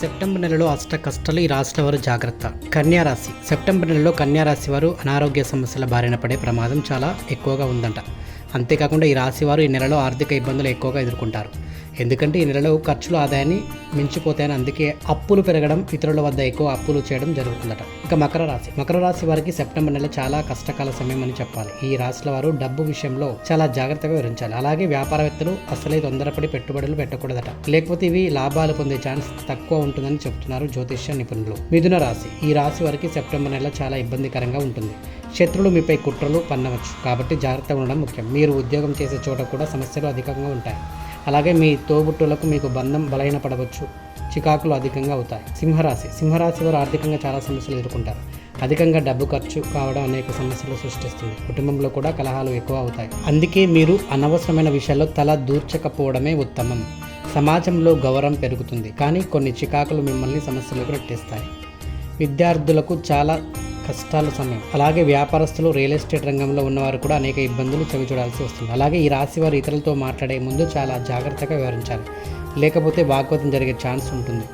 September నెలలో అష్ట కష్టాలు ఈ రాశుల వారు జాగ్రత్త. కన్యారాశి సెప్టెంబర్ నెలలో కన్యా రాశి వారు అనారోగ్య సమస్యల బారిన పడే ప్రమాదం చాలా ఎక్కువగా ఉందంట. అంతేకాకుండా ఈ రాశి వారు ఈ నెలలో ఆర్థిక ఇబ్బందులు ఎక్కువగా ఎదుర్కొంటారు. ఎందుకంటే ఈ నెలలో ఖర్చులు ఆదాయాన్ని మించిపోతాయని అందుకే అప్పులు పెరగడం ఇతరుల వద్ద ఎక్కువ అప్పులు చేయడం జరుగుతుందట. ఇక మకర రాశి. మకర రాశి వారికి సెప్టెంబర్ నెల చాలా కష్టకాల సమయం అని చెప్పాలి. ఈ రాశుల వారు డబ్బు విషయంలో చాలా జాగ్రత్తగా వివరించాలి. అలాగే వ్యాపారవేత్తలు అసలే తొందరపడి పెట్టుబడులు పెట్టకూడదట. లేకపోతే ఇవి లాభాలు పొందే ఛాన్స్ తక్కువ ఉంటుందని చెబుతున్నారు జ్యోతిష్య నిపుణులు. మిథున రాశి. ఈ రాశి వారికి సెప్టెంబర్ నెల చాలా ఇబ్బందికరంగా ఉంటుంది. శత్రులు మీపై కుట్రలు పన్నవచ్చు. కాబట్టి జాగ్రత్తగా ఉండడం ముఖ్యం. మీరు ఉద్యోగం చేసే చోట కూడా సమస్యలు అధికంగా ఉంటాయి. అలాగే మీ తోబుట్టులకు మీకు బంధం బలహీనపడవచ్చు. చికాకులు అధికంగా అవుతాయి. సింహరాశి. సింహరాశి వారు ఆర్థికంగా చాలా సమస్యలు ఎదుర్కొంటారు. అధికంగా డబ్బు ఖర్చు కావడం అనేక సమస్యలు సృష్టిస్తుంది. కుటుంబంలో కూడా కలహాలు ఎక్కువ అవుతాయి. అందుకే మీరు అనవసరమైన విషయాల్లో తల దూర్చకపోవడమే ఉత్తమం. సమాజంలో గౌరవం పెరుగుతుంది. కానీ కొన్ని చికాకులు మిమ్మల్ని సమస్యలకు నెట్టేస్తాయి. విద్యార్థులకు చాలా కష్టాల సమయం అలాగే వ్యాపారస్తులు రియల్ ఎస్టేట్ రంగంలో ఉన్నవారు కూడా అనేక ఇబ్బందులు చవిచూడాల్సి వస్తుంది. అలాగే ఈ రాశి వారు ఇతరులతో మాట్లాడే ముందు చాలా జాగ్రత్తగా వివరించాలి. లేకపోతే వాగ్వాదం జరిగే ఛాన్స్ ఉంటుంది.